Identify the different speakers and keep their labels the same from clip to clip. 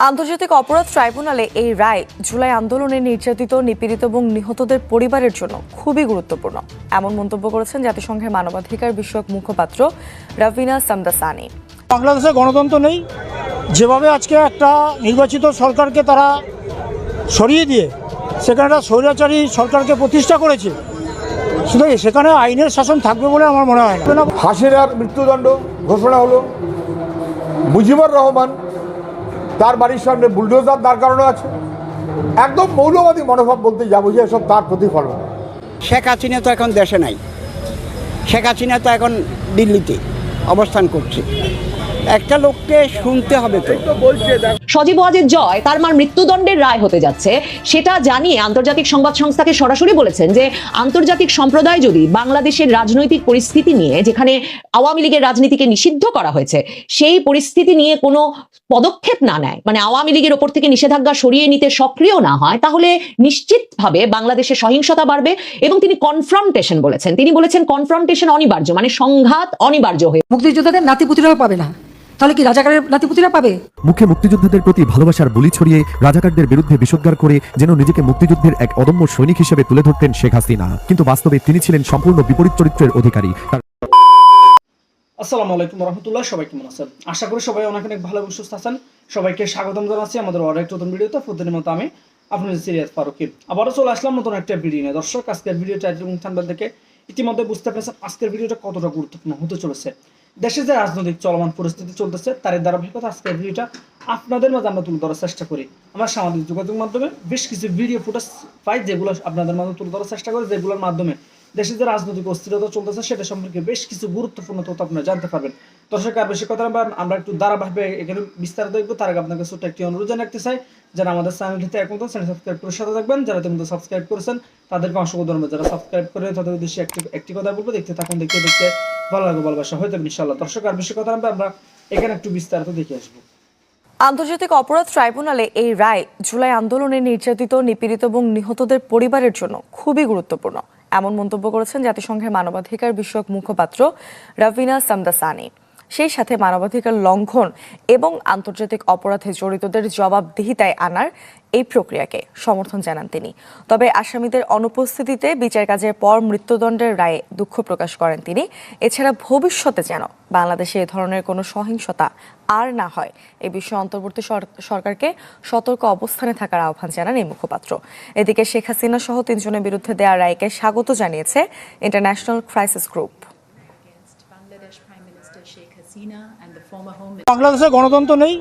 Speaker 1: আন্তর্জাতিক অপরাধ ট্রাইব্যুনালে এই রায় জুলাই আন্দোলনে নির্যাতিত নিপীড়িত এবং নিহতদের পরিবারের জন্য খুবই গুরুত্বপূর্ণ। এমন মন্তব্য করেছেন জাতিসংঘের মানবাধিকার বিষয়ক মুখপাত্র রাভিনা সামদাসানি।
Speaker 2: বাংলাদেশে গণতন্ত্র নেই। যেভাবে আজকে একটা নির্বাচিত সরকারকে তারা সরিয়ে দিয়ে সেখানে একটা স্বৈরাচারী সরকারকে প্রতিষ্ঠা করেছে শুধু সেখানে আইনের শাসন থাকবে বলে আমার মনে হয় না।
Speaker 3: হাসিনার মৃত্যুদণ্ড ঘোষণা হলো। মুজিবুর রহমান তার বাড়ির সামনে বুলডোজার দাঁড় করানো আছে। একদম মৌলবাদী মনোভাব বলতে যাব যে এসব তার প্রতিফলন।
Speaker 4: শেখ হাসিনা তো এখন দেশে নাই। শেখ হাসিনা তো এখন দিল্লিতে অবস্থান করছে। একটা লোককে শুনতে হবে তো।
Speaker 5: সজীব ওয়াজের জয় তার মার মৃত্যুদণ্ডের রায় হতে যাচ্ছে। সেটা জানিয়ে আন্তর্জাতিক সংবাদ সংস্থাকে সরাসরি বলেছেন যে আন্তর্জাতিক সম্প্রদায় যদি বাংলাদেশের রাজনৈতিক পরিস্থিতি নিয়ে যেখানে আওয়ামী লীগের রাজনীতিকে নিষিদ্ধ করা হয়েছে সেই পরিস্থিতি নিয়ে কোনো পদক্ষেপ না নেয় মানে আওয়ামী লীগের ওপর থেকে নিষেধাজ্ঞা সরিয়ে নিতে সক্রিয় না হয় তাহলে নিশ্চিতভাবে বাংলাদেশে সহিংসতা বাড়বে এবং তিনি কনফ্রন্টেশন বলেছেন। তিনি বলেছেন কনফ্রন্টেশন অনিবার্য মানে সংঘাত অনিবার্য হয়ে
Speaker 6: মুক্তিযোদ্ধাদের নাতিপুতিরাও পাবে না। তাহলে কি রাজাকারের নাতিপুতিরা পাবে?
Speaker 7: মুখে মুক্তিযোদ্ধাদের প্রতি ভালোবাসার বুলি ছড়িয়ে রাজাকারদের বিরুদ্ধে বিষোদ্গার করে যেন নিজেকে মুক্তিযুদ্ধের এক অদম্য সৈনিক হিসেবে তুলে ধরতেন শেখ হাসিনা। কিন্তু বাস্তবে তিনি ছিলেন সম্পূর্ণ বিপরীত চরিত্রের অধিকারী।
Speaker 8: আসসালামু আলাইকুম রহমতুল্লাহ সবাই কেমন আছেন? আশা করি সবাই অনেক অনেক ভালো এবং সুস্থ আছেন। সবাইকে স্বাগতম জানাচ্ছি আমাদের অনেক নতুন ভিডিওতে। প্রতিদিনের মতো আমি আপনাদের সিরিয়াস ফারুকি। আবারও চলে আসলাম নতুন একটা ভিডিও নিয়ে। দর্শক আজকের ভিডিও টাইটেল এবং থাম্বনেল দেখে ইতিমধ্যে বুঝতে পেরেছেন আজকের ভিডিওটা কতটা গুরুত্বপূর্ণ হতে চলেছে। দেশে যে রাজনৈতিক চলমান পরিস্থিতি চলতেছে তার ধারাবাহিকতা আজকে ভিডিওটা আপনাদের মাঝে আমরা তুলে ধরার চেষ্টা করি। আমার সামাজিক যোগাযোগ মাধ্যমে বেশ কিছু ভিডিও ফুটেজ পাই যেগুলো আপনাদের মাঝে তুলে ধরার চেষ্টা করি, যেগুলোর মাধ্যমে দেশে যে রাজনৈতিক অস্থিরতা চলতেছে, সেটা সম্পর্কে বেশ কিছু গুরুত্বপূর্ণ তথ্য আপনারা জানতে পারবেন। দর্শক, আর বেশি কথা আমরা একটু ধারাবাহিকভাবে এখানে বিস্তারিত দেখব। তার আগে আপনাকে ছোট্ট একটি অনুরোধ জানাতে চাই, যারা আমাদের চ্যানেলটিতে এখন চ্যানেল সাবস্ক্রাইব করে সাথে থাকবেন। যারা ইতিমধ্যে সাবস্ক্রাইব করেছেন, তাদেরকে অসংখ্য ধন্যবাদ। যারা সাবস্ক্রাইব করে তাদের উদ্দেশ্যে একটি একটি কথা বলব, দেখতে থাকুন, দেখতে দেখতে ভালো লাগবে ভালোবাসা হয়ে যাবে ইনশাল্লাহ দর্শক, আর বেশি কথা আমরা এখানে একটু বিস্তারিত দেখে আসব।
Speaker 1: আন্তর্জাতিক অপরাধ ট্রাইব্যুনালে এই রায় জুলাই আন্দোলনে নির্যাতিত, নিপীড়িত এবং নিহতদের পরিবারের জন্য খুবই গুরুত্বপূর্ণ। এমন মন্তব্য করেছেন জাতিসংঘের মানবাধিকার বিষয়ক মুখপাত্র রাভিনা সামদাসানি। সেই সাথে মানবাধিকার লঙ্ঘন এবং আন্তর্জাতিক অপরাধে জড়িতদের জবাবদিহিতায় আনার এই প্রক্রিয়াকে সমর্থন জানান তিনি। তবে আসামিদের অনুপস্থিতিতে বিচার কাজের পর মৃত্যুদণ্ডের রায়ে দুঃখ প্রকাশ করেন তিনি। এছাড়া ভবিষ্যতে যেন বাংলাদেশে এ ধরনের কোনো সহিংসতা আর না হয়, এ বিষয়ে অন্তর্বর্তী সরকারকে সতর্ক অবস্থানে থাকার আহ্বান জানান এই মুখপাত্র। এদিকে শেখ হাসিনা সহ তিনজনের বিরুদ্ধে দেওয়া রায়কে স্বাগত জানিয়েছে ইন্টারন্যাশনাল ক্রাইসিস গ্রুপ।
Speaker 2: বাংলাদেশে গণতন্ত্র নেই।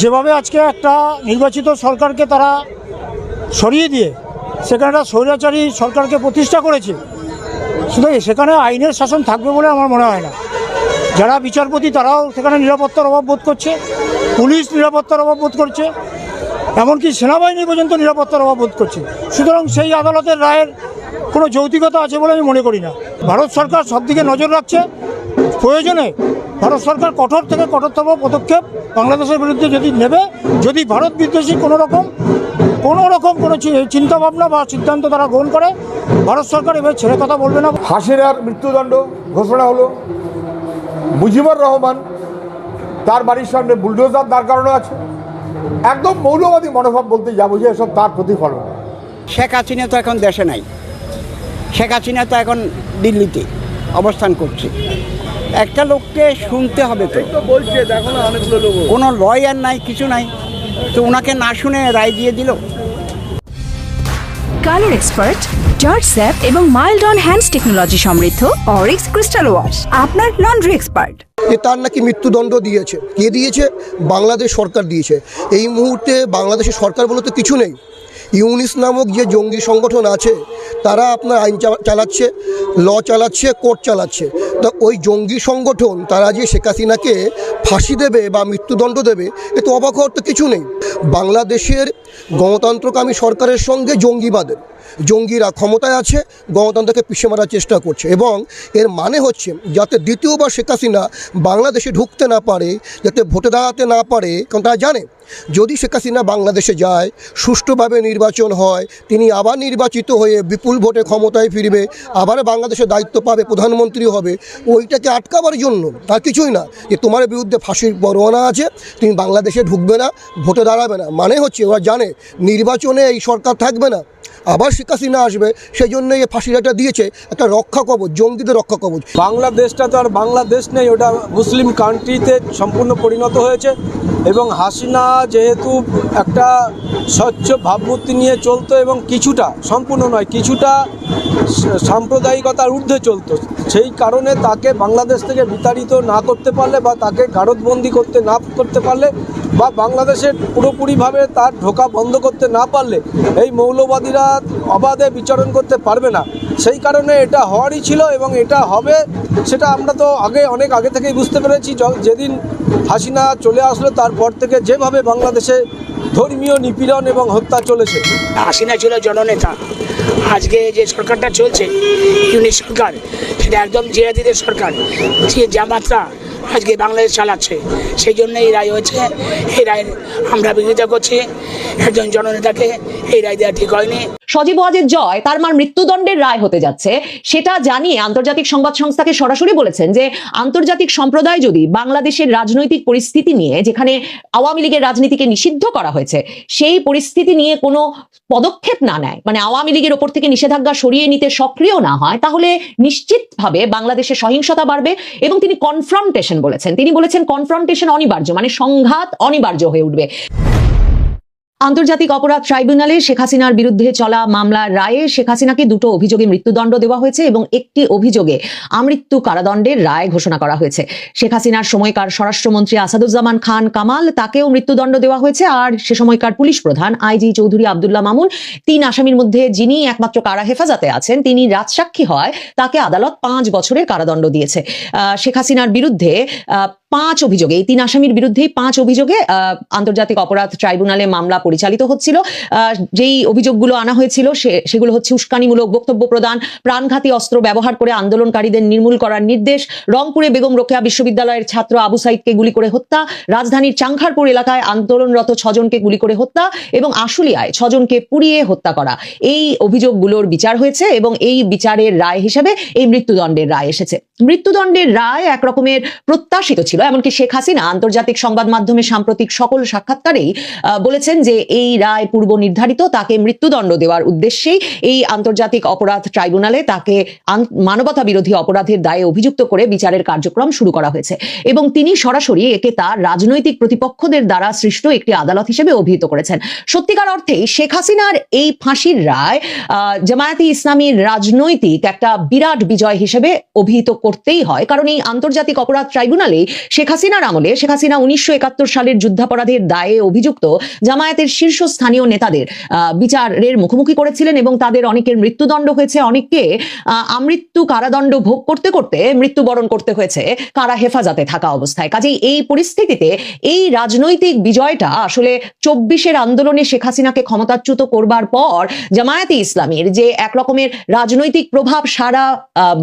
Speaker 2: যেভাবে আজকে একটা নির্বাচিত সরকারকে তারা সরিয়ে দিয়ে সেখানে একটা স্বৈরাচারী সরকারকে প্রতিষ্ঠা করেছে শুধু সেখানে আইনের শাসন থাকবে বলে আমার মনে হয় না। যারা বিচারপতি তারাও সেখানে নিরাপত্তার অভাব বোধ করছে, পুলিশ নিরাপত্তার অভাব বোধ করছে, এমনকি সেনাবাহিনী পর্যন্ত নিরাপত্তার অভাব বোধ করছে। সুতরাং সেই আদালতের রায়ের কোনো যৌতিকতা আছে বলে আমি মনে করি না। ভারত সরকার সব দিকে নজর রাখছে। প্রয়োজনে ভারত সরকার কঠোর থেকে কঠোরতম পদক্ষেপ বাংলাদেশের বিরুদ্ধে যদি নেবে যদি ভারত বিদ্বেষী কোনো রকম কোনো রকম কোনো চি- চিন্তাভাবনা বা সিদ্ধান্ত তারা গ্রহণ করে ভারত সরকার এবার ছেড়ে কথা বলবে না।
Speaker 3: হাসিনার মৃত্যুদণ্ড ঘোষণা হলো। মুজিবুর রহমান তার বাড়ির সামনে বুলডোজার দাঁড় করানো আছে। একদম মৌলবাদী মনোভাব বলতে যা বুঝে এসব তার প্রতিফলন।
Speaker 4: শেখ হাসিনা তো এখন দেশে নাই। শেখ হাসিনা তো এখন দিল্লিতে অবস্থান করছে। একটা লোককে শুনতে হবে তো। কোনো লয়ার নাই কিছু নাই। তো ওনাকে না শুনে রায় দিয়ে দিল।
Speaker 9: কালার এক্সপার্ট জর্জ স্যাপ এবং মাইল্ড অন হ্যান্ডস টেকনোলজি সমৃদ্ধ অরিক্স ক্রিস্টাল ওয়াশ আপনার লন্ড্রি এক্সপার্ট।
Speaker 10: যে তার নাকি মৃত্যুদণ্ড দিয়েছে। কে দিয়েছে? বাংলাদেশ সরকার দিয়েছে। এই মুহূর্তে বাংলাদেশের সরকার বলতে কিছু নেই। ইউনিস নামক যে জঙ্গি সংগঠন আছে তারা আপনার আইন চা- চালাচ্ছে ল চালাচ্ছে কোর্ট চালাচ্ছে। তা ওই জঙ্গি সংগঠন, তারা যে শেখ হাসিনাকে ফাঁসি দেবে বা মৃত্যুদণ্ড দেবে, এ তো অবাক হওয়ার তো কিছু নেই। বাংলাদেশের গণতন্ত্রকামী সরকারের সঙ্গে জঙ্গিবাদের, জঙ্গিরা ক্ষমতায় আছে, গণতন্ত্রকে পিছিয়ে মারার চেষ্টা করছে এবং এর মানে হচ্ছে যাতে দ্বিতীয়বার শেখ হাসিনা বাংলাদেশে ঢুকতে না পারে, যাতে ভোটে দাঁড়াতে না পারে, কারণ তারা জানে, যদি শেখ হাসিনা বাংলাদেশে যায়, সুষ্ঠুভাবে নির্বাচন হয়, তিনি আবার নির্বাচিত হয়ে বিপুল ভোটে ক্ষমতায় ফিরবে, আবার বাংলাদেশে দায়িত্ব পাবে প্রধানমন্ত্রী হবে ওইটাকে আটকাবার জন্য আর কিছুই না। যে তোমার বিরুদ্ধে ফাঁসির পরোয়ানা আছে, তুমি বাংলাদেশে ঢুকবে না, ভোটে দাঁড়াবে না। মানে হচ্ছে, ওরা জানে, নির্বাচনে এই সরকার থাকবে না। আবার শেখ হাসিনা আসবে সেই জন্য এই একটা দিয়েছে, একটা রক্ষা কবচ, জঙ্গিদের রক্ষা কবচ।
Speaker 11: বাংলাদেশটা তো আর বাংলাদেশ নেই, ওটা মুসলিম কান্ট্রিতে সম্পূর্ণ পরিণত হয়েছে। এবং হাসিনা যেহেতু একটা স্বচ্ছ ভাবমূর্তি নিয়ে চলতো এবং কিছুটা, সম্পূর্ণ নয়, কিছুটা সাম্প্রদায়িকতার ঊর্ধ্বে চলতো। সেই কারণে তাকে বাংলাদেশ থেকে বিতাড়িত না করতে পারলে বা তাকে গারদবন্দি করতে না করতে পারলে বা বাংলাদেশের পুরোপুরিভাবে তার ঢোকা বন্ধ করতে না পারলে এই মৌলবাদীরা অবাধে বিচরণ করতে পারবে না। সেই কারণে এটা হওয়ারই ছিল এবং এটা হবে সেটা আমরা তো আগে অনেক আগে থেকেই বুঝতে পেরেছি। যেদিন হাসিনা চলে আসলো, তারপর থেকে যেভাবে বাংলাদেশে ধর্মীয় নিপীড়ন এবং হত্যা চলেছে।
Speaker 12: হাসিনা ছিল জননেতা। আজকে যে সরকারটা চলছে ইউনিট সরকার সেটা একদম জিয়াদিদের সরকার, যে জামাতরা আজকে বাংলাদেশ চালাচ্ছে। সেই জন্য এই রায় হয়েছে। এই রায়ের আমরা বিরোধিতা করছি। একজন জননেতাকে এই রায় দেওয়া ঠিক হয়নি।
Speaker 5: সজীব ওয়াজের জয়, তার মার মৃত্যুদণ্ডের রায় হতে যাচ্ছে। সেটা জানিয়ে আন্তর্জাতিক সংবাদ সংস্থাকে সরাসরি বলেছেন যে, আন্তর্জাতিক সম্প্রদায় যদি বাংলাদেশের রাজনৈতিক পরিস্থিতি নিয়ে, যেখানে আওয়ামী লীগের রাজনীতিকে নিষিদ্ধ করা হয়েছে, সেই পরিস্থিতি নিয়ে কোনো পদক্ষেপ না নেয় মানে আওয়ামী লীগের ওপর থেকে নিষেধাজ্ঞা সরিয়ে নিতে সক্রিয় না হয়, তাহলে নিশ্চিতভাবে বাংলাদেশে সহিংসতা বাড়বে এবং তিনি কনফ্রন্টেশন বলেছেন। তিনি বলেছেন কনফ্রন্টেশন অনিবার্য মানে সংঘাত অনিবার্য হয়ে উঠবে। আন্তর্জাতিক অপরাধ ট্রাইব্যুনালে শেখ হাসিনার বিরুদ্ধে চলা মামলার রায়ে শেখ হাসিনাকে দুটো অভিযোগে মৃত্যুদণ্ড দেওয়া হয়েছে এবং একটি অভিযোগে আমৃত্যু কারাদণ্ডের রায় ঘোষণা করা হয়েছে। শেখ হাসিনার সময়কার স্বরাষ্ট্রমন্ত্রী আসাদুজ্জামান খান কামাল, তাকেও মৃত্যুদণ্ড দেওয়া হয়েছে। আর সে সময়কার পুলিশ প্রধান আইজি চৌধুরী আবদুল্লাহ মামুন, তিন আসামির মধ্যে যিনি একমাত্র কারা হেফাজতে আছেন, তিনি রাজসাক্ষী হয়, তাকে আদালত পাঁচ বছরের কারাদণ্ড দিয়েছে। শেখ হাসিনার বিরুদ্ধে পাঁচ অভিযোগে, এই তিন আসামির বিরুদ্ধেই পাঁচ অভিযোগে আন্তর্জাতিক অপরাধ ট্রাইব্যুনালে মামলা পরিচালিত হচ্ছিল। যেই অভিযোগগুলো আনা হয়েছিল সেগুলো হচ্ছে উস্কানিমূলক বক্তব্য প্রদান, প্রাণঘাতী অস্ত্র ব্যবহার করে আন্দোলনকারীদের নির্মূল করার নির্দেশ, রংপুরে বেগম রোকেয়া বিশ্ববিদ্যালয়ের ছাত্র আবু সাইদকে গুলি করে হত্যা, রাজধানীর চাংখারপুর এলাকায় আন্দোলনরত ছজনকে গুলি করে হত্যা এবং আশুলিয়ায় ছজনকে পুড়িয়ে হত্যা করা। এই অভিযোগগুলোর বিচার হয়েছে এবং এই বিচারের রায় হিসেবে এই মৃত্যুদণ্ডের রায় এসেছে। মৃত্যুদণ্ডের রায় এক রকমের প্রত্যাশিত ছিল এমনকি শেখ হাসিনা আন্তর্জাতিক সংবাদ মাধ্যমে সাম্প্রতিক সকল সাক্ষাৎকারেই বলেছেন যে এই রায় পূর্ব নির্ধারিত, তাকে মৃত্যুদণ্ড দেওয়ার উদ্দেশ্যেই এই আন্তর্জাতিক অপরাধ ট্রাইব্যুনালে তাকে মানবতা বিরোধী অপরাধের দায়ে অভিযুক্ত করে বিচারের কার্যক্রম শুরু করা হয়েছে। এবং তিনি সরাসরি একে তার রাজনৈতিক প্রতিপক্ষদের দ্বারা সৃষ্ট একটি আদালত হিসেবে অভিহিত করেছেন। সত্যিকার অর্থে, শেখ হাসিনার এই ফাঁসির রায় জামায়াতে ইসলামীর রাজনৈতিক একটা বিরাট বিজয় হিসেবে অভিহিত করতেই হয়। কারণ এই আন্তর্জাতিক অপরাধ ট্রাইব্যুনালে শেখ হাসিনার আমলে শেখ হাসিনা উনিশশো একাত্তর সালের যুদ্ধাপরাধের দায়ে অভিযুক্ত জামায়াতের শীর্ষস্থানীয় নেতাদের বিচারের মুখোমুখি করেছিলেন এবং তাদের অনেকের মৃত্যুদণ্ড হয়েছে, অনেককে আমৃত্যু কারাদণ্ড ভোগ করতে করতে মৃত্যুবরণ করতে হয়েছে, কারা হেফাজতে থাকা অবস্থায়। কাজেই এই পরিস্থিতিতে এই রাজনৈতিক বিজয়টা আসলে চব্বিশের আন্দোলনে শেখ হাসিনাকে ক্ষমতাচ্যুত করবার পর জামায়াতে ইসলামীর যে এক রকমের রাজনৈতিক প্রভাব সারা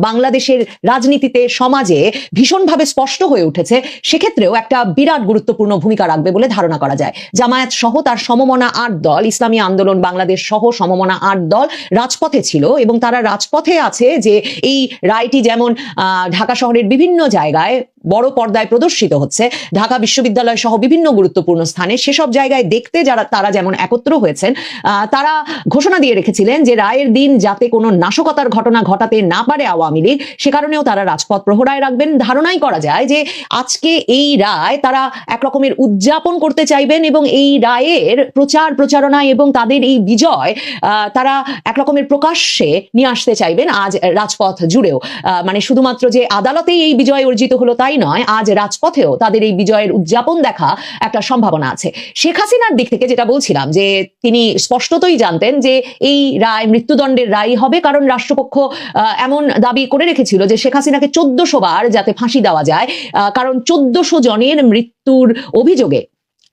Speaker 5: বাংলাদেশের রাজনীতিতে, সমাজে ভীষণভাবে স্পষ্ট হয়ে উঠেছে সেক্ষেত্রেও একটা বিরাট গুরুত্বপূর্ণ ভূমিকা রাখবে বলে ধারণা করা যায়। জামায়াত সহ তার সমমনা আট দল, ইসলামী আন্দোলন বাংলাদেশ সহ সমমনা আট দল রাজপথে ছিল এবং তারা রাজপথে আছে যে এই রায়টি যেমন ঢাকা শহরের বিভিন্ন জায়গায় বড় পর্দায় প্রদর্শিত হচ্ছে, ঢাকা বিশ্ববিদ্যালয় সহ বিভিন্ন গুরুত্বপূর্ণ স্থানে সেসব জায়গায় দেখতে যারা, তারা যেমন একত্র হয়েছেন তারা ঘোষণা দিয়ে রেখেছিলেন যে রায়ের দিন যাতে কোনো নাশকতার ঘটনা ঘটাতে না পারে আওয়ামী লীগ, সে কারণেও তারা রাজপথ প্রহরায় রাখবেন। ধারণাই করা যায় যে আজকে এই রায় তারা এক রকমের উদযাপন করতে চাইবেন এবং এই রায়ের প্রচার প্রচারণা এবং তাদের এই বিজয় তারা এক রকমের প্রকাশ্যে নিয়ে আসতে চাইবেন আজ রাজপথ জুড়েও। মানে শুধুমাত্র যে আদালতেই এই বিজয় অর্জিত হলো তাই নয় আজ রাজপথেও তাদের এই বিজয়ের উদযাপন দেখা একটা সম্ভাবনা আছে। শেখ হাসিনার দিক থেকে যেটা বলছিলাম যে তিনি স্পষ্টতই জানতেন যে এই রায় মৃত্যুদণ্ডের রায় হবে কারণ রাষ্ট্রপক্ষ এমন দাবি করে রেখেছিল যে শেখ হাসিনাকে চোদ্দশো বার যাতে ফাঁসি দেওয়া যায় আহ, কারণ চোদ্দশো জনের মৃত্যুর অভিযোগে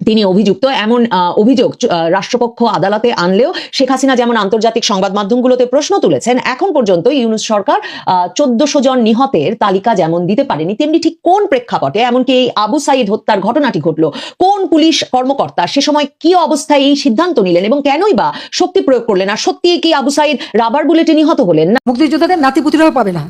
Speaker 5: তিনি অভিযুক্ত। এমন অভিযোগ রাষ্ট্রপক্ষ আদালতে আনলেও শেখ হাসিনা যেমন আন্তর্জাতিক সংবাদ মাধ্যমগুলোতে প্রশ্ন তুলেছেন, এখন পর্যন্ত ইউনুস সরকার চোদ্দশো জন নিহতের তালিকা যেমন দিতে পারেনি, তেমনি ঠিক কোন প্রেক্ষাপটে, এমনকি এই আবু সাইদ হত্যার ঘটনাটি ঘটলো, কোন পুলিশ কর্মকর্তা সে সময় কি অবস্থায় এই সিদ্ধান্ত নিলেন এবং কেনই বা শক্তি প্রয়োগ করলেন, আর সত্যি কি আবু সাইদ রাবার বুলেটে নিহত হলেন না?
Speaker 6: মুক্তিযোদ্ধাদের নাতিপুতিরাও পাবে না।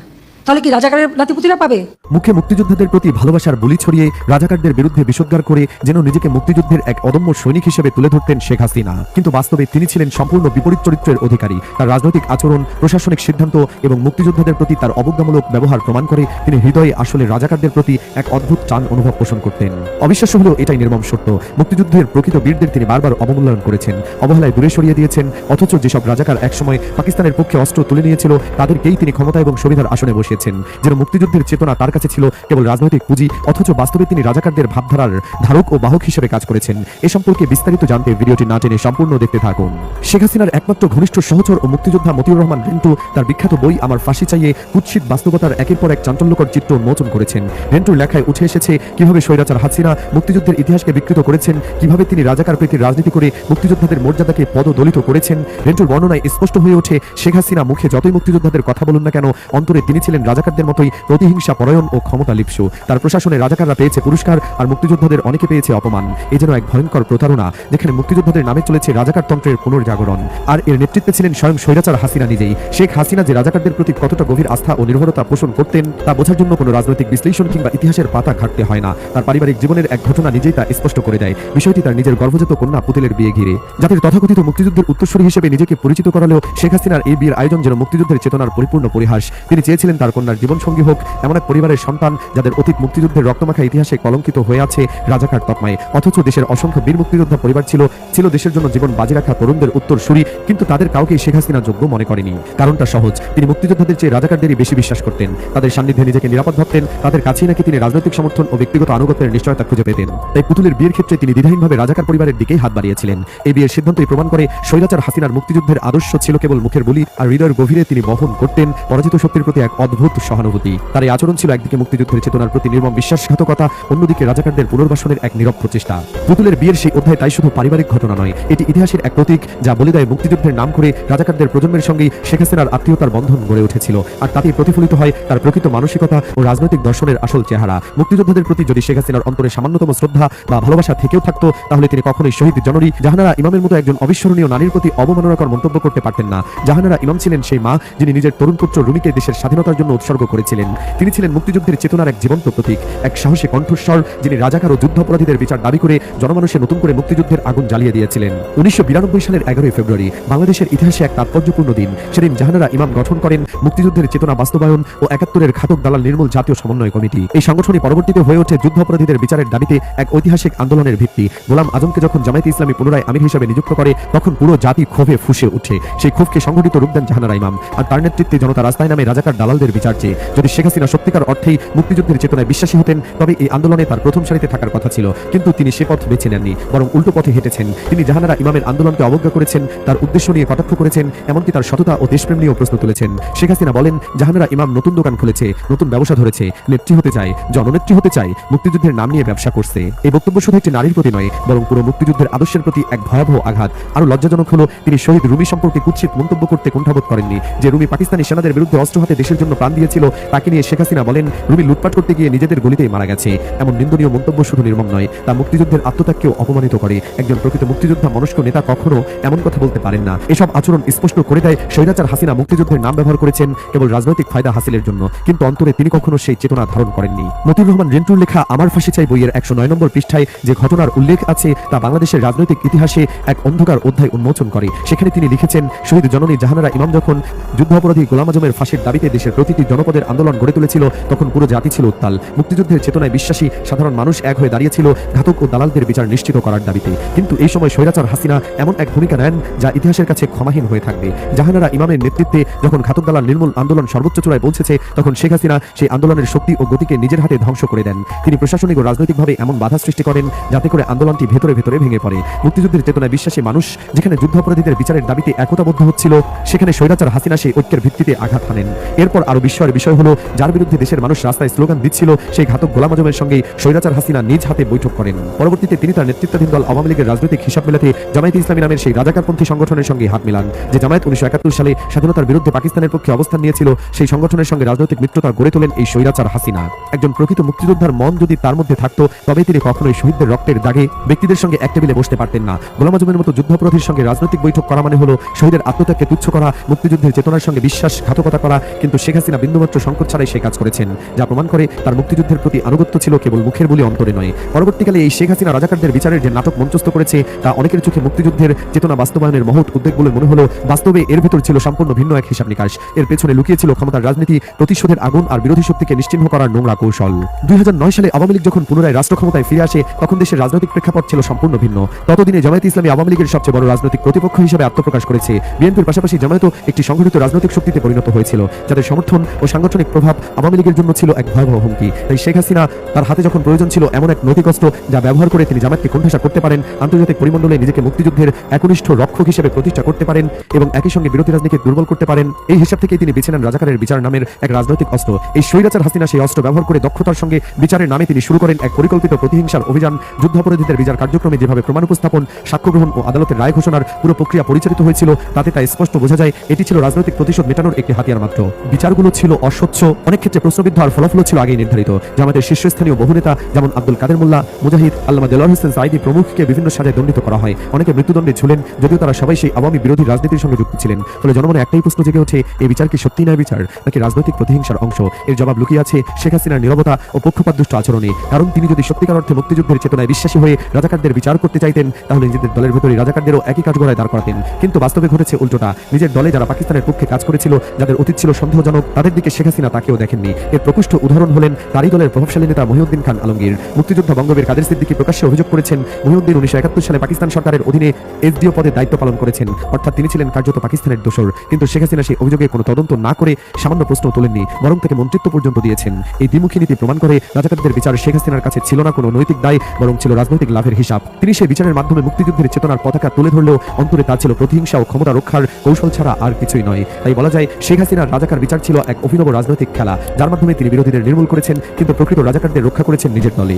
Speaker 6: তাহলে কি রাজাকারের নাতিপুতিরা পাবে?
Speaker 7: মুখে মুক্তিযোদ্ধাদের প্রতি ভালোবাসার বুলি ছড়িয়ে রাজাকারদের বিরুদ্ধে বিষোদ্গার করে যেন নিজেকে মুক্তিযুদ্ধের এক অদম্য সৈনিক হিসেবে তুলে ধরতেন শেখ হাসিনা। কিন্তু বাস্তবে তিনি ছিলেন সম্পূর্ণ বিপরীত চরিত্রের অধিকারী। তার রাজনৈতিক আচরণ, প্রশাসনিক সিদ্ধান্ত এবং মুক্তিযোদ্ধাদের প্রতি তার অবজ্ঞামূলক ব্যবহার প্রমাণ করে তিনি হৃদয়ে আসলে রাজাকারদের প্রতি এক অদ্ভুত টান অনুভব পোষণ করতেন। অবিশ্বাস্য হলেও এটাই নির্মম সত্য। মুক্তিযুদ্ধের প্রকৃত বীরদের তিনি বারবার অবমূল্যায়ন করেছেন। অবহেলায় দূরে সরিয়ে দিয়েছেন, অথচ যেসব রাজাকার একসময় পাকিস্তানের পক্ষে অস্ত্র তুলে নিয়েছিল, তাদেরকেই তিনি ক্ষমতা এবং সুবিধার আসনে বসিয়েছেন যেন মুক্তিযুদ্ধের চেতনা তার কাছে ছিল কেবল রাজনৈতিক পুঁজি, অথচ বাস্তবে তিনি রাজাকারদের ভাবধারার ধারক ও বাহক হিসেবে কাজ করেছেন। এ সম্পর্কে বিস্তারিত জানতে ভিডিওটি না টেনে সম্পূর্ণ দেখতে থাকুন। শেখ হাসিনার একমাত্র ঘনিষ্ঠ সহচর ও মুক্তিযোদ্ধা মতিউর রহমান রেন্টু তার বিখ্যাত বই আমার ফাঁসি চাইয়ে কুৎসিত বাস্তবতার একের পর এক চাঞ্চল্যকর চিত্র উন্মোচন করেছেন। রেন্টুর লেখায় উঠে এসেছে কীভাবে স্বৈরাচার হাসিনা মুক্তিযুদ্ধের ইতিহাসকে বিকৃত করেছেন, কীভাবে তিনি রাজাকার প্রীতির রাজনীতি করে মুক্তিযোদ্ধাদের মর্যাদাকে পদদলিত করেছেন। রেন্টুর বর্ণনায় স্পষ্ট হয়ে ওঠে, শেখ হাসিনা মুখে যতই মুক্তিযোদ্ধাদের কথা বলুন না কেন, অন্তরে তিনি ছিলেন রাজাকারদের মতোই প্রতিহিংসা, পরায়ণ ও ক্ষমতা লিপ্সু তার প্রশাসনে রাজাকাররা পেয়েছে পুরস্কার আর মুক্তিযোদ্ধাদের অনেকে পেয়েছে অপমান। এ যেন এক ভয়ঙ্কর প্রতারণা। যেখানে মুক্তিযোদ্ধাদের নামে চলেছে রাজাকার তন্ত্রের পুনর্জাগরণ। আর এর নেতৃত্বে ছিলেন স্বয়ং স্বৈরাচার হাসিনা নিজেই। শেখ হাসিনা যে রাজাকারদের প্রতি কতটা গভীর আস্থা ও নির্ভরতা পোষণ করতেন, তা বোঝার জন্য কোনো রাজনৈতিক বিশ্লেষণ কিংবা ইতিহাসের পাতা ঘাটতে হয় না। তার পারিবারিক জীবনের এক ঘটনা নিজেই তা স্পষ্ট করে দেয়। বিষয়টি তার নিজের গর্ভজাত কন্যা পুতুলের বিয়ে ঘিরে। যাদের তথাকথিত মুক্তিযুদ্ধের উত্তরসূরি হিসেবে নিজেকে পরিচিত করালেও শেখ হাসিনার এই বিয়ের আয়োজন যেন মুক্তিযুদ্ধের চেতনার পরিপূর্ণ পরিহাস। তিনি চেয়েছিলেন তার কন্যার জীবনসঙ্গী হোক, এমন এক পরিবারের সন্তান যাদের অতীত মুক্তিযুদ্ধের রক্তমাখা ইতিহাসে কলঙ্কিত হয়ে আছে রাজাকার তকমায়। অথচ দেশের অসংখ্য বীর মুক্তিযোদ্ধা পরিবার ছিল ছিল দেশের জন্য জীবন বাজি রাখা তরুণদের উত্তরসূরি, কিন্তু তাদের কাউকেই শেখ হাসিনা যোগ্য মনে করেনি। কারণটা সহজ, তিনি মুক্তিযোদ্ধাদের চেয়ে রাজাকারদেরই বেশি বিশ্বাস করতেন। তাদের সান্নিধ্যে নিজেকে নিরাপদ ভাবতেন, তাদের কাছেই নাকি তিনি রাজনৈতিক সমর্থন ও ব্যক্তিগত আনুগত্যের নিশ্চয়তা খুঁজে পেতেন। তাই পুতুলের বিয়ের ক্ষেত্রে তিনি দ্বিধাহীনভাবে রাজাকার পরিবারের দিকেই হাত বাড়িয়েছিলেন। এই বিয়ের সিদ্ধান্তই প্রমাণ করে স্বৈরাচার হাসিনার মুক্তিযুদ্ধের আদর্শ ছিল কেবল মুখের বলি আর হৃদয়ের গভীরে তিনি বহন করতেন, পরাজিত শক্তির প্রতি এক অদ্ভুত সহানুভূতি। তার এই আচরণ ছিল একদিকে মুক্তিযুদ্ধের চেতনার প্রতি নির্মম বিশ্বাসঘাতকতা, অন্যদিকে রাজাকারদের পুনর্বাসনের এক নীরব প্রচেষ্টা। পুতুলের বিয়ের সেই অধ্যায় তাই শুধু পারিবারিক ঘটনা নয়, এটি ইতিহাসের এক প্রতীক যা বলে দেয় মুক্তিযুদ্ধের নাম করে রাজাকারদের প্রজন্মের সঙ্গেই শেখ হাসিনার আত্মীয়তার বন্ধন গড়ে উঠেছিল, আর তাতেই প্রতিফলিত হয় তার প্রকৃত মানসিকতা ও রাজনৈতিক দর্শনের আসল চেহারা। মুক্তিযোদ্ধাদের প্রতি যদি শেখ হাসিনার অন্তরে সামান্যতম শ্রদ্ধা বা ভালোবাসা থেকেও থাকতো, তাহলে তিনি কখনোই শহীদ জননী জাহানারা ইমামের মতো একজন অবিস্মরণীয় নারীর প্রতি অবমাননাকর মন্তব্য করতে পারতেন না। জাহানারা ইমাম ছিলেন সেই মা যিনি নিজের তরুণ পুত্র রুমিকে দেশের স্বাধীনতার জন্য উৎসর্গ করেছিলেন। তিনি ছিলেন মুক্তিযুদ্ধের চেতনার এক জীবন্ত প্রতীক, এক সাহসী কণ্ঠস্বর, যিনি রাজাকার ও যুদ্ধাপরাধীদের বিচার দাবি করে জনমানুষে নতুন করে মুক্তিযুদ্ধের আগুন জ্বালিয়ে দিয়েছিলেন। উনিশশো বিরানব্বই সালের এগারোই ফেব্রুয়ারি, বাংলাদেশের ইতিহাসে এক তাৎপর্যপূর্ণ দিন। সেদিন জাহানারা ইমাম গঠন করেন মুক্তিযুদ্ধের চেতনা বাস্তবায়ন ও একাত্তরের ঘাতক দালাল নির্মূল জাতীয় সমন্বয় কমিটি। এই সংগঠনই পরবর্তীতে হয়ে ওঠে যুদ্ধাপরাধীদের বিচারের দাবিতে এক ঐতিহাসিক আন্দোলনের ভিত্তি। গোলাম আজমকে যখন জামায়াতে ইসলামী পুনরায় আমির হিসেবে নিযুক্ত করে, তখন পুরো জাতি ক্ষোভে ফুসে ওঠে। সেই ক্ষোভকে সংগঠিত রূপ দেন জাহানারা ইমাম। আর তার নেতৃত্বে জনতা রাস্তায় নামে রাজাকার দালালদের বিচার চেয়ে। যদি শেখ হাসিনা সত্যিকার অর্থেই মুক্তিযুদ্ধের চেতনায় বিশ্বাসী হতেন, তবে এই আন্দোলনে তার প্রথম সারিতে থাকার কথা ছিল। কিন্তু তিনি সে পথ বেছে নেননি, বরং উল্টো পথে হেঁটেছেন। তিনি জাহানারা ইমামের আন্দোলনকে অবজ্ঞা করেছেন, তার উদ্দেশ্য নিয়ে কটাক্ষ করেছেন, এমনকি তার সততা ও দেশপ্রেম নিয়েও প্রশ্ন তুলেছেন। শেখ হাসিনা বলেন, জাহানারা ইমাম নতুন দোকান খুলেছে, নতুন ব্যবসা ধরেছে, নেত্রী হতে চায়, জননেত্রী হতে চায়, মুক্তিযুদ্ধের নাম নিয়ে ব্যবসা করছে। এই বক্তব্য শুধু একটি নারীর প্রতি নয়, বরং পুরো মুক্তিযুদ্ধের আদর্শের প্রতি এক ভয়াবহ আঘাত। আরও লজ্জাজনক হলো, তিনি শহীদ রুমি সম্পর্কে কুৎসিত মন্তব্য করতে কুণ্ঠাবোধ করেননি, যে রুমি পাকিস্তানি সেনাদের বিরুদ্ধে অস্ত্র হাতে দেশের জন্য প্রাণ দিয়েছিল তাকে নিয়ে শেখ হাসিনা বলেন, রুমি লুটপাট করতে গিয়ে নিজেদের গলিতেই মারা গেছে। এমন নিন্দনীয় মন্তব্য শুধু নির্মম নয়, তা মুক্তিযুদ্ধের আত্মত্যাগকেও অপমানিত করে। একজন প্রকৃত মুক্তিযোদ্ধা, মনস্ক নেতা কখনো এমন কথা বলতে পারেন না। এসব আচরণ স্পষ্ট করে দেয়, স্বৈরাচার হাসিনা মুক্তিযুদ্ধের নাম ব্যবহার করেছেন কেবল রাজনৈতিক ফায়দা হাসিলের জন্য। কিন্তু অন্তরে তিনি কখনো সেই চেতনা ধারণ করেননি। মতিউর রহমান রেন্টুর লেখা আমার ফাঁসি চাই বইয়ের একশো নয় নম্বর পৃষ্ঠায় যে ঘটনার উল্লেখ আছে, তা বাংলাদেশের রাজনৈতিক ইতিহাসে এক অন্ধকার অধ্যায় উন্মোচন করে। সেখানে তিনি লিখেছেন, শহীদ জননী জাহানারা ইমাম যখন যুদ্ধাপরাধী গোলাম আজমের ফাঁসির দাবিতে দেশের প্রতিটি জনপদের আন্দোলন গড়ে তুলেছিল, তখন পুরো জাতি ছিল উত্তাল। মুক্তিযুদ্ধের চেতনায় বিশ্বাসী, সাধারণ মানুষ এক হয়ে দাঁড়িয়েছিল ঘাতক ও দালালদের বিচার নিশ্চিত করার দাবিতে। কিন্তু এই সময় স্বৈরাচার হাসিনা এমন এক ভূমিকা নেন যা ইতিহাসের কাছে ক্ষমাহীন হয়ে থাকবে। জাহানারা ইমামের নেতৃত্বে যখন ঘাতক দালাল নির্মূল আন্দোলন সর্বোচ্চ চূড়ায় পৌঁছেছে তখন শেখ হাসিনা সেই আন্দোলনের শক্তি ও গতিকে নিজের হাতে ধ্বংস করে দেন। তিনি প্রশাসনিক ও রাজনৈতিকভাবে এমন বাধা সৃষ্টি করেন যাতে করে আন্দোলনটি ভেতরে ভেতরে ভেঙে পড়ে। মুক্তিযুদ্ধের চেতনায় বিশ্বাসী মানুষ যেখানে যুদ্ধাপরাধীদের বিচারের দাবিতে একতাবদ্ধ হচ্ছিল, সেখানে স্বৈরাচার হাসিনা সেই ঐক্যের ভিত্তিতে আঘাত হানেন। এরপর আরও বিস্ময়ের বিষয় হলো, যার বিরুদ্ধে দেশের মানুষ রাস্তায় স্লোগান দিচ্ছিল, সেই ঘাতক গোলাম আজমের সঙ্গে স্বৈরাচার হাসিনা নিজ হাতে বৈঠক করেন। পরবর্তীতে তিনি তার নেতৃত্বাধীন দল আওয়ামী লীগের রাজনৈতিক হিসাব মেলাতে জামায়াতে ইসলামী নামের সেই রাজাকারপন্থী সংগঠনের সঙ্গে হাত মিলান, যে জামায়াত উনিশশো একাত্তর সালে স্বাধীনতার বিরুদ্ধে পাকিস্তানের পক্ষে অবস্থান নিয়েছিল, সেই সংগঠনের সঙ্গে রাজনৈতিক মিত্রতা গড়ে তোলেন এই স্বৈরাচার হাসিনা। একজন প্রকৃত মুক্তিযোদ্ধার মন যদি তার মধ্যে থাকতো তবে তিনি কখনোই শহীদদের রক্তের দাগে ব্যক্তিদের সঙ্গে এক টেবিলে বসতে পারতেন না। গোলাম আজমের মতো যুদ্ধাপরাধীর সঙ্গে রাজনৈতিক বৈঠক করা মানে হলো, শহীদের আত্মত্যাগকে তুচ্ছ করা, মুক্তিযুদ্ধের চেতনার সঙ্গে বিশ্বাসঘাতকতা করা, কিন্তু শেখ হাসিনা হাসিনা বিন্দুমাত্র সংকট ছাড়াই সে কাজ করেছেন, যা প্রমাণ করে তার মুক্তিযুদ্ধের প্রতি আনুগত্য ছিল কেবল মুখের বলি অন্তরে নয়। পরবর্তীকালে এই শেখ হাসিনা রাজাকারদের বিচারের যে নাটক মঞ্চস্থ করেছে, তা অনেকের চোখে মুক্তিযুদ্ধের চেতনা বাস্তবায়নের মহৎ উদ্যোগ বলে মনে হলো। বাস্তবে এর ভেতর ছিল সম্পূর্ণ ভিন্ন এক হিসাব নিকাশ। এর পেছনে লুকিয়ে ছিল ক্ষমতার রাজনীতি, প্রতিশোধের আগুন আর বিরোধী শক্তিকে নিশ্চিহ্ন করার নোংরা কৌশল। দুই সালে আওয়ামী লীগ যখন পুনরায় রাষ্ট্র ক্ষমতায় ফিরে আসে, তখন দেশের রাজনৈতিক প্রেক্ষাপট ছিল সম্পূর্ণ ভিন্ন। ততদিনে জামায়াত ইসলামী আওয়ামী লীগের সবচেয়ে বড় রাজনৈতিক প্রতিপক্ষ হিসেবে আত্মপ্রকাশ করেছে। বিএনপির পাশাপাশি জামায়াতও একটি সংগঠিত রাজনৈতিক শক্তিতে পরিণত হয়েছিল, যাদের সমর্থন ও সাংগঠনিক প্রভাব আওয়ামী লীগের জন্য ছিল এক ভয়াবহ হুমকি। তাই শেখ হাসিনা তার হাতে যখন প্রয়োজন ছিল এমন এক নথিকস্ত্র যা ব্যবহার করে তিনি জামায়াতকে কোণঠাসা করতে পারেন, আন্তর্জাতিক পরিমণ্ডলে নিজেকে মুক্তিযুদ্ধের একনিষ্ঠ রক্ষক হিসেবে প্রতিষ্ঠা করতে পারেন এবং একই সঙ্গে বিরোধী রাজনীতিকে দুর্বল করতে পারেন, এই হিসাব থেকে তিনি বেছে নেন রাজাকারের বিচার নামের এক রাজনৈতিক অস্ত্র। এই স্বৈরাচার হাসিনা সেই অস্ত্র ব্যবহার করে দক্ষতার সঙ্গে বিচারের নামে তিনি শুরু করেন এক পরিকল্পিত প্রতিহিংসার অভিযান। যুদ্ধাপরাধীদের বিচার কার্যক্রমে যেভাবে প্রমাণ উপস্থাপন সাক্ষ্য গ্রহণ ও আদালতের রায় ঘোষণার পুরো প্রক্রিয়া পরিচালিত হয়েছিল, তাতে তা স্পষ্ট বোঝা যায়, এটি ছিল রাজনৈতিক প্রতিশোধ মেটানোর একটি হাতিয়ার মাত্র। বিচারগুলো ছিল অস্বচ্ছ। অনেক ক্ষেত্রে প্রশ্নবিদ্ধ আর ফলাফলও ছিল আগেই নির্ধারিত। জামাতের শীর্ষস্থানীয় বহু নেতা, যেমন আব্দুল কাদের মোল্লা, মুজাহিদ, আল্লামা দেলোয়ার হোসেন সাইদি প্রমুখকে বিভিন্ন সাজায় দণ্ডিত করা হয়। অনেকে মৃত্যুদণ্ডে ঝুলেন, যদিও তারা সবাই সেই আওয়ামী বিরোধী রাজনীতির সঙ্গে যুক্ত ছিলেন। ফলে জনমনে একটাই প্রশ্ন জেগে ওঠে, এই বিচার কি সত্যি ন্যায় বিচার, নাকি রাজনৈতিক প্রতিহিংসার অংশ? এর জবাব লুকিয়ে আছে শেখ হাসিনার নিরবতা ও পক্ষপাতদুষ্ট আচরণে। কারণ তিনি যদি সত্যিকার অর্থে মুক্তিযুদ্ধের চেতনায় বিশ্বাসী হয়ে রাজাকারদের বিচার করতে চাইতেন, তাহলে নিজেদের দলের ভেতরে রাজাকারদেরও একই কাঠগড়ায় দাঁড় করাতেন। কিন্তু বাস্তবে ঘটেছে উল্টোটা। নিজের দলে যারা পাকিস্তানের পক্ষে কাজ করেছিল, যাদের অতীত ছিল সন্দেহজনক তাদের দিকে শেখ হাসিনা তাকেও দেখেননি। এর প্রকৃষ্ট উদাহরণ হলেন তারই দলের প্রভাবশালী নেতা মহিউদ্দিন খান আলমগীর। মুক্তিযোদ্ধা বঙ্গবীর কাদের সিদ্দিকী প্রকাশ্যে অভিযোগ করেছেন, মহিউদ্দিন উনিশশো একাত্তর সালে পাকিস্তান সরকারের অধীনে এসডিও পদে দায়িত্ব পালন করেছেন। অর্থাৎ তিনি ছিলেন কার্যত পাকিস্তানের দোসর। কিন্তু শেখ হাসিনা সেই অভিযোগে কোনো তদন্ত না করে সামান্য প্রশ্ন তোলেননি, বরং তাকে মন্ত্রিত্ব পর্যন্ত দিয়েছেন। এই দ্বিমুখী নীতি প্রমাণ করে রাজাকারদের বিচার শেখ হাসিনার কাছে ছিল না কোনো নৈতিক দায়, বরং ছিল রাজনৈতিক লাভের হিসাব। তিনি সেই বিচারের মাধ্যমে মুক্তিযুদ্ধের চেতনার পতাকা তুলে ধরলেও অন্তরে তা ছিল প্রতিহিংসা ও ক্ষমতা রক্ষার কৌশল ছাড়া আর কিছুই নয়। তাই বলা যায়, শেখ হাসিনার রাজাকার বিচার ছিল এক অভিনব রাজনৈতিক খেলা, যার মাধ্যমে তিনি বিরোধীদের নির্মূল করেছেন, কিন্তু প্রকৃত রাজাকারদের রক্ষা করেছেন নিজের দলে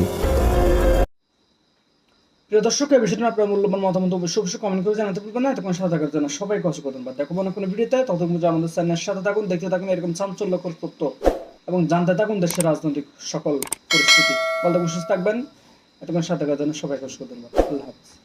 Speaker 8: প্রিয় দর্শক, এই বিষয়টি আপনার মূল্যবান মতামত অবশ্যই অবশ্যই কমেন্ট করে জানাতে ভুলবেন না। এতক্ষণ সাথে থাকার জন্য সবাইকে অসংখ্য ধন্যবাদ। দেখো মনে কোনো ভিডিওতে ততক্ষণ আমাদের চ্যানেলের সাথে থাকুন, দেখতে থাকুন, এরকম চাঞ্চল্যকর তথ্য এবং জানতে থাকুন দেশের রাজনৈতিক সকল পরিস্থিতি। বলতে সুস্থ থাকবেন। এতক্ষণ সাথে থাকার জন্য সবাইকে অসংখ্য ধন্যবাদ। আল্লাহ হাফিজ।